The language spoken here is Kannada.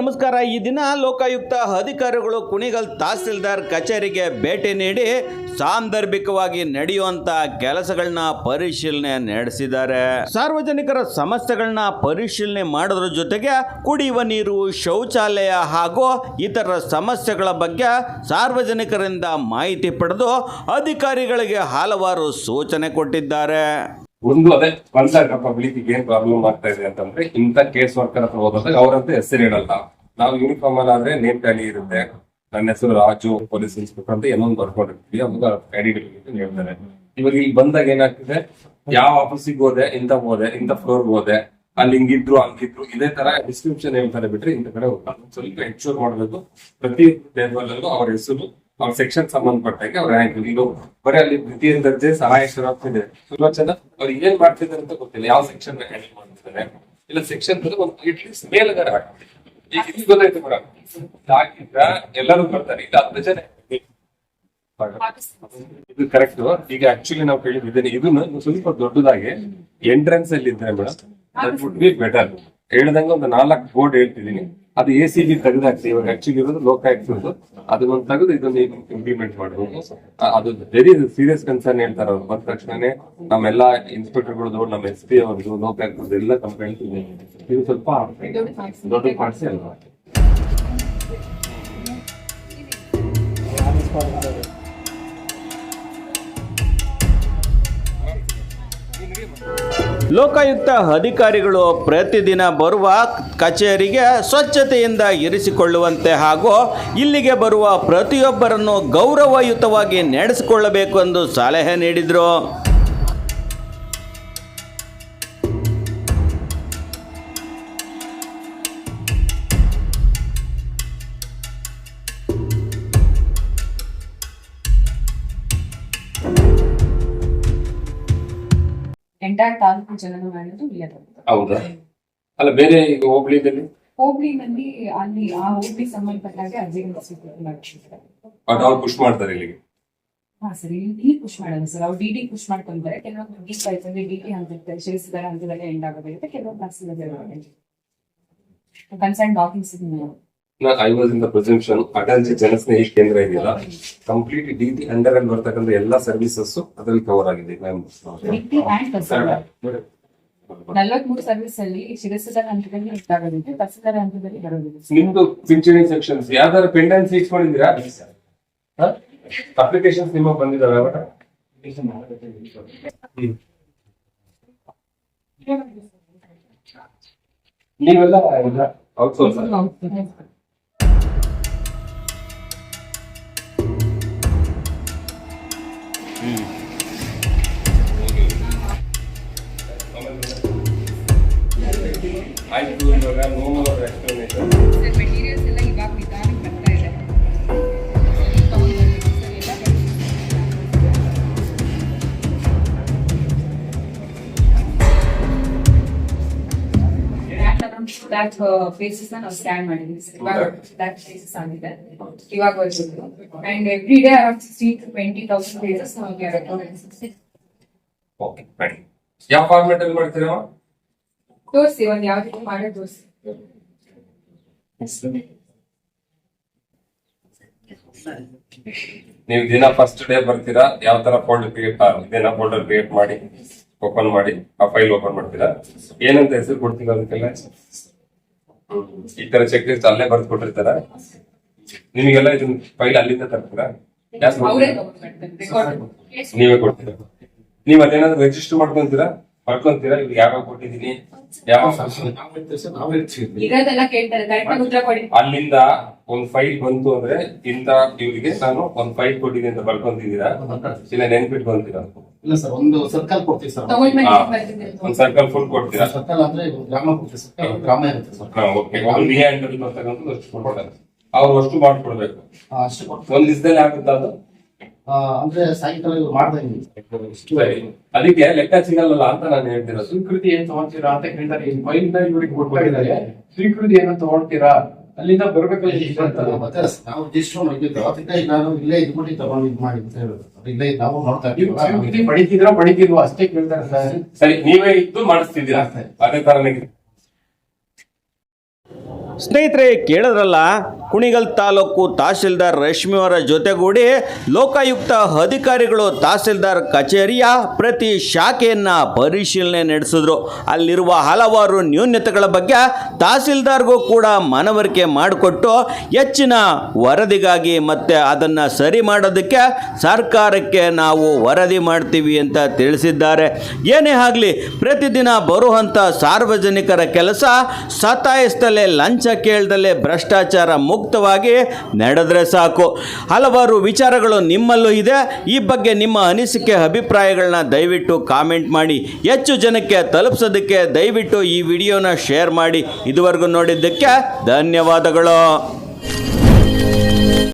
ನಮಸ್ಕಾರ. ಈ ದಿನ ಲೋಕಾಯುಕ್ತ ಅಧಿಕಾರಿಗಳು, ಕುಣಿಗಲ್ ತಹಸೀಲ್ದಾರ್ ಕಚೇರಿಗೆ ಭೇಟಿ ನೀಡಿ ಸಾಂದರ್ಭಿಕವಾಗಿ ನಡೆಯುವಂತ ಕೆಲಸಗಳನ್ನ ಪರಿಶೀಲನೆ ನಡೆಸಿದ್ದಾರೆ. ಸಾರ್ವಜನಿಕರ ಸಮಸ್ಯೆಗಳನ್ನ ಪರಿಶೀಲನೆ ಮಾಡೋದ್ರ ಜೊತೆಗೆ ಕುಡಿಯುವ ನೀರು, ಶೌಚಾಲಯ ಹಾಗೂ ಇತರ ಸಮಸ್ಯೆಗಳ ಬಗ್ಗೆ ಸಾರ್ವಜನಿಕರಿಂದ ಮಾಹಿತಿ ಪಡೆದು ಅಧಿಕಾರಿಗಳಿಗೆ ಹಲವಾರು ಸೂಚನೆ ಕೊಟ್ಟಿದ್ದಾರೆ. ಒಂದು ಅದೇ ಬಂದಾಗ ಪಬ್ಲಿಕ್ ಏನ್ ಪ್ರಾಬ್ಲಮ್ ಆಗ್ತಾ ಇದೆ ಅಂತಂದ್ರೆ ಇಂತ ಕೇಸ್ ವರ್ಕರ್ ಹತ್ರ ಹೋದಾಗ ಅವರಂತ ಹೆಸರು ಇಡಲ್ಲ ನಾವು ಯೂನಿಫಾರ್ಮ್ ಅಲ್ಲಿ ಆದ್ರೆ ನೇಮ್ ಟ್ಯಾಲಿ ಇರುತ್ತೆ. ನನ್ನ ಹೆಸರು ರಾಜು ಪೊಲೀಸ್ ಇನ್ಸ್ಪೆಕ್ಟರ್ ಅಂತ ಏನೋ ಒಂದು ಬರ್ಕೊಂಡಿರ್ತೀವಿ. ಅವಾಗ ಐಡೆಂಟಿಫಿಕೇಶನ್ ಹೇಳ್ತಾರೆ. ಇವಾಗ ಇಲ್ಲಿ ಬಂದಾಗ ಏನಾಗ್ತಿದೆ? ಯಾವ ಆಫೀಸಿಗೆ ಹೋದೆ ಇಂತ ಹೋದೆ ಇಂತ ಫ್ಲೋರ್ ಹೋದೆ, ಅಲ್ಲಿ ಹಿಂಗಿದ್ರು, ಹಂಗಿದ್ರು, ಇದೇ ತರ ಡಿಸ್ಕ್ರಿಪ್ಷನ್ ಹೇಳ್ತಾರೆ ಬಿಟ್ರೆ ಇಂತ ಕಡೆ ಹೋಗ್ತಾರೆ ಸ್ವಲ್ಪ ಎನ್ಶೂರ್ ಮಾಡಬೇಕು ಪ್ರತಿ ಟೇಬಲ್ ಅಲ್ಲೂ ಅವ್ರ ಹೆಸರು ಅವ್ರ ಸೆಕ್ಷನ್ ಸಂಬಂಧಪಟ್ಟಾಗೆ ಅವ್ರ ರ್ಯಾಂಕ್ ಇದು ಬರೀ ಅಲ್ಲಿ ದ್ವಿತೀಯ ದರ್ಜೆ ಶುರು ಆಗ್ತಿದೆ ಸುಲೋಚನ, ಅವ್ರು ಏನ್ ಮಾಡ್ತಿದ್ದಾರೆ ಅಂತ ಗೊತ್ತಿಲ್ಲ. ಯಾವ ಸೆಕ್ಷನ್ ಹ್ಯಾಂಡಲ್ ಮಾಡ್ತಿದ್ದಾರೆ? ಇಲ್ಲ ಸೆಕ್ಷನ್ ಒಂದು ಇಟ್ ಲೀಸ್ಟ್ ಹಾಕ್ತಾರೆ ಈಗ ಇಲ್ಲಿ ಗೊತ್ತಾಯ್ತು ಮೇಡಮ್ ಹಾಕಿದ್ರ ಎಲ್ಲರೂ ಬರ್ತಾರೆ. ಇದು ಹತ್ತು ಜನ. ಇದು ಕರೆಕ್ಟ್ ಈಗ ಆಕ್ಚುಲಿ ನಾವು ಕೇಳಿದ್ದೇನೆ, ಇದನ್ನ ಸ್ವಲ್ಪ ದೊಡ್ಡದಾಗಿ ಎಂಟ್ರೆನ್ಸ್ ಅಲ್ಲಿ ಇದ್ರೆ madam that would be better ಹೇಳ್ದಂಗೆ ಒಂದು ನಾಲ್ಕು ಬೋರ್ಡ್ ಹೇಳ್ತಿದೀನಿ ಅದು ಎ ಸಿ ಬಿ ತೆಗೆದಾಕ್ತಿ ಇವಾಗ ಆಕ್ಚುಲಿ ಇರೋದು ಲೋಕಾಯುಕ್ತದ್ದು ಅದನ್ನೊಂದು ತೆಗೆದು ಇದನ್ನ ಇಂಪ್ಲಿಮೆಂಟ್ ಮಾಡಬಹುದು ಅದು ವೆರಿ ಸೀರಿಯಸ್ ಕನ್ಸರ್ನ್ ಹೇಳ್ತಾರೆ ಅವ್ರು. ಬಂದ ತಕ್ಷಣನೇ ನಮ್ಮೆಲ್ಲ ಇನ್ಸ್ಪೆಕ್ಟರ್ಗಳದ್ದು ನಮ್ಮ ಎಸ್ ಪಿ ಅವ್ರದ್ದು ಲೋಕಾಯುಕ್ತದ್ದು ಎಲ್ಲ ಕಂಪ್ಲೇಂಟ್ ಇದೆ. ಇದು ಸ್ವಲ್ಪ ದೊಡ್ಡ ಮಾಡಿಸಿ ಅಲ್ವಾ? ಲೋಕಾಯುಕ್ತ ಅಧಿಕಾರಿಗಳು ಪ್ರತಿದಿನ ಬರುವ ಕಚೇರಿಗೆ ಸ್ವಚ್ಛತೆಯಿಂದ ಇರಿಸಿಕೊಳ್ಳುವಂತೆ ಹಾಗೂ ಇಲ್ಲಿಗೆ ಬರುವ ಪ್ರತಿಯೊಬ್ಬರನ್ನು ಗೌರವಯುತವಾಗಿ ನಡೆಸಿಕೊಳ್ಳಬೇಕು ಎಂದು ಸಲಹೆ ನೀಡಿದರು. ಎಂಟೈರ್ ತಾಲೂಕು ಜನರು ಮಾಡಿದ್ರು ಹೌದಾ? ಅಲ್ಲ ಬೇರೆ ಈಗ ಹೋಬಳಿದಲ್ಲಿ ಹೋಬಳಿನಲ್ಲಿ ಅಲ್ಲಿ ಆ ಹೋಬಳಿ ಸಂಬಂಧಪಟ್ಟಾಗೆ ಬಟ್ ಅವ್ರು ಪುಷ್ ಮಾಡ್ತಾರೆ ಇಲ್ಲಿಗೆ? ಹಾ ಸರ್ ಇಲ್ಲಿ ಪುಷ್ ಮಾಡಲ್ಲ ಸರ್. ಅವ್ರು ಡಿ ಡಿ ಪುಷ್ ಮಾಡ್ಕೊಂತಾರೆ. ಕೆಲವೊಂದು ಡಿ ಆಯ್ತು ಅಂದ್ರೆ ಡಿ ಟಿ ಅಂತ ಶಿರಿಸಿದಾರೆ ಹಂತದಲ್ಲೇ ಎಂಡ್ ಆಗೋದಿರುತ್ತೆ ಕೆಲವೊಂದು concern documents I was in the presumption Atal ji Janasnehi Kendra ಇದೆಯಲ್ಲ ಕಂಪ್ಲೀಟ್ ಡಿ ಟಿ ಅಂಡರ್ ಅಲ್ಲಿ ಬರ್ತಕ್ಕಂಥ ಎಲ್ಲಾ ಸರ್ವಿಸಸ್ ಅದರಲ್ಲಿ ಕವರ್ ಆಗಿದೆ. ಮ್ಯಾಮ್ ನಲ್ವತ್ಮೂರು ಸರ್ವಿಸ್ ಅಲ್ಲಿ ಹಂತದಲ್ಲಿ ಹಂತದಲ್ಲಿ ಬರೋದಿದೆ ನಿಮ್ದು ಪಿಂಚಣಿ ಸೆಕ್ಷನ್ಸ್ ಯಾವ್ದಾದ್ರು ಪೆಂಡೆನ್ಸಿ ಇಟ್ಕೊಂಡಿದ್ದೀರಾ? ಅಪ್ಲಿಕೇಶನ್ಸ್ ನಿಮ್ಮ ಬಂದಿದಾವೆ. ನೀವೆಲ್ಲ ಔಟ್ಸೋರ್ಸ್ ಆಯ್ತು ಇವಾಗ no more explanation sir materials ಎಲ್ಲ ಇವಾಗ ನಿಧಾನಕ್ಕೆ ಬರ್ತಾ ಇದೆ. ಫೇಸಸ್ uh, ನಾವು ಸ್ಕ್ಯಾನ್ ಮಾಡಿದ್ವಿ ಸರ್ ಇವಾಗ ಆಗಿದೆ. ಇವಾಗ every day around sixteen to twenty thousand faces ನಮಗೆ ಓಕೆ ಫೈನ್ ಯಾವ ಫಾರ್ಮೆಟ್ ಅಲ್ಲಿ ಮಾಡ್ತೀರಾ ತೋರಿಸಿ ಒಂದು ಯಾವ ರೀತಿ ಮಾಡೋದು ತೋರಿಸಿ ನೀವು ದಿನ ಫಸ್ಟ್ ಡೇ ಬರ್ತೀರಾ? ಯಾವ ತರ ಫೋಲ್ಡರ್ ಕ್ರಿಯೇಟ್ ದಿನ ಫೋಲ್ಡರ್ ಕ್ರಿಯೇಟ್ ಮಾಡಿ ಓಪನ್ ಮಾಡಿ ಆ ಫೈಲ್ ಓಪನ್ ಮಾಡ್ತೀರಾ? ಏನಂತ ಹೆಸರು ಕೊಡ್ತೀರಾ ಅದಕ್ಕೆಲ್ಲ? ಈ ತರ ಚೆಕ್ ಲಿಸ್ಟ್ ಅಲ್ಲೇ ಬರ್ದು ಕೊಟ್ಟಿರ್ತಾರ? ನಿಮಗೆಲ್ಲ ಇದನ್ನ ಫೈಲ್ ಅಲ್ಲಿಂದ ತರ್ತೀರಾ? ನೀವೇ ಕೊಡ್ತೀರಾ? ನೀವ್ ಅದೇನಾದ್ರು ರಿಜಿಸ್ಟರ್ ಮಾಡ್ಕೊಂತೀರಾ? ಬರ್ಕೊಂತೀರಾ ಇವ್ರಿಗೆ ಯಾವಾಗ ಕೊಟ್ಟಿದೀನಿ? ಯಾವ ಇರೋದೆಲ್ಲ ಕೇಳ್ತಾರೆ. ಕರೆಕ್ಟ್ ಉತ್ತರ ಕೊಡಿ. ಅಲ್ಲಿಂದ ಒಂದ್ ಫೈಲ್ ಬಂತು ಅಂದ್ರೆ ಇಂತ ಇವ್ರಿಗೆ ನಾನು ಒಂದ್ ಫೈಲ್ ಕೊಟ್ಟಿದ್ದೀನಿ ಅಂತ ಬರ್ಕೊಂತಿದ್ದೀರಾ? ಇಲ್ಲ ನೆನ್ಪಿಟ್ಕೊಂತೀರಾ ಇಲ್ಲ ಸರ್ ಒಂದು ಸರ್ಕಲ್ ಕೊಡ್ತೀವಿ ಸರ್. ಒಂದ್ ಸರ್ಕಲ್ ಫುಲ್ ಕೊಡ್ತೀರಾ? ಸರ್ಕಲ್ ಅಂದ್ರೆ ಗ್ರಾಮ ಕೊಡ್ತೀವಿ ಸರ್. ಗ್ರಾಮ ಇರುತ್ತೆ ಸರ್. ಓಕೆ ಒಂದು ಬಿ ಹ್ಯಾಂಡಲ್ ಬರ್ತಕ್ಕಂಥದ್ದು ಅಷ್ಟು ಕೊಡ್ತಾರೆ. ಅವ್ರು ಅಷ್ಟು ಮಾಡ್ಕೊಡ್ಬೇಕು. ಅಷ್ಟು ಒಂದ್ ದಿವಸದಲ್ಲಿ ಆಗುತ್ತಾ ಅದು? ಅಂದ್ರೆ ಸಾಯಂಕಾಲ ಇವ್ರು ಮಾಡ್ದಂಗೆ ಅದಕ್ಕೆ ಲೆಕ್ಕ ಸಿಗಲ್ಲ ಅಂತ ನಾನು ಹೇಳ್ತಿರೋದು. ಸ್ವೀಕೃತಿ ಏನ್ ತಗೊಂತೀರಾ ಅಂತ ಕೇಳ್ತಾರೆ. ನ ಇವ್ರಿಗೆ ಕೊಟ್ಟಿದ್ದಾರೆ ಸ್ವೀಕೃತಿ ಏನೋ ತಗೊಳ್ತೀರಾ ಅಲ್ಲಿಂದ ಬರ್ಬೇಕಲ್ಲ. ಮತ್ತೆ ನಾವು ರಿಜಿಸ್ಟರ್ ಮಾಡಿದ್ದು ಅದಕ್ಕೆ ನಾನು ಇಲ್ಲೇ ಇದು ಮಾಡಿ ತಗೊಂಡು ಇದು ಮಾಡಿ ಅಂತ ಹೇಳೋದು. ಇಲ್ಲೇ ನಾವು ನೋಡ್ತಾ ಇದ್ದೀವಿ ಪಡಿತಿದ್ರ? ಇರ್ತೀವಿ ಅಷ್ಟೇ ಕೇಳ್ತಾರೆ ಸರ್. ಸರಿ ನೀವೇ ಇದ್ದು ಮಾಡಿಸ್ತಿದ್ದೀರಾ? ಅದೇ ತರ ಸ್ನೇಹಿತರೆ, ಕೇಳಿದ್ರಲ್ಲ, ಕುಣಿಗಲ್ ತಾಲೂಕು ತಹಸೀಲ್ದಾರ್ ರಶ್ಮಿ ಅವರ ಜೊತೆಗೂಡಿ ಲೋಕಾಯುಕ್ತ ಅಧಿಕಾರಿಗಳು ತಹಸೀಲ್ದಾರ್ ಕಚೇರಿಯ ಪ್ರತಿ ಶಾಖೆಯನ್ನು ಪರಿಶೀಲನೆ ನಡೆಸಿದ್ರು. ಅಲ್ಲಿರುವ ಹಲವಾರು ನ್ಯೂನ್ಯತೆಗಳ ಬಗ್ಗೆ ತಹಸೀಲ್ದಾರ್ಗೂ ಕೂಡ ಮನವರಿಕೆ ಮಾಡಿಕೊಟ್ಟು ಹೆಚ್ಚಿನ ವರದಿಗಾಗಿ ಮತ್ತೆ ಅದನ್ನು ಸರಿ ಮಾಡೋದಕ್ಕೆ ಸರ್ಕಾರಕ್ಕೆ ನಾವು ವರದಿ ಮಾಡ್ತೀವಿ ಅಂತ ತಿಳಿಸಿದ್ದಾರೆ. ಏನೇ ಆಗಲಿ, ಪ್ರತಿದಿನ ಬರುವಂಥ ಸಾರ್ವಜನಿಕರ ಕೆಲಸ ಸತಾಯಿಸ್ತಲೇ ಲಂಚ ಕೇಳ್ದಲೇ ಭ್ರಷ್ಟಾಚಾರ ಮುಕ್ತವಾಗಿ ನಡೆದ್ರೆ ಸಾಕು. ಹಲವಾರು ವಿಚಾರಗಳು ನಿಮ್ಮಲ್ಲೂ ಇದೆ. ಈ ಬಗ್ಗೆ ನಿಮ್ಮ ಅನಿಸಿಕೆ ಅಭಿಪ್ರಾಯಗಳನ್ನ ದಯವಿಟ್ಟು ಕಾಮೆಂಟ್ ಮಾಡಿ. ಹೆಚ್ಚು ಜನಕ್ಕೆ ತಲುಪಿಸೋದಕ್ಕೆ ದಯವಿಟ್ಟು ಈ ವಿಡಿಯೋನ ಶೇರ್ ಮಾಡಿ. ಇದುವರೆಗೂ ನೋಡಿದ್ದಕ್ಕೆ ಧನ್ಯವಾದಗಳು.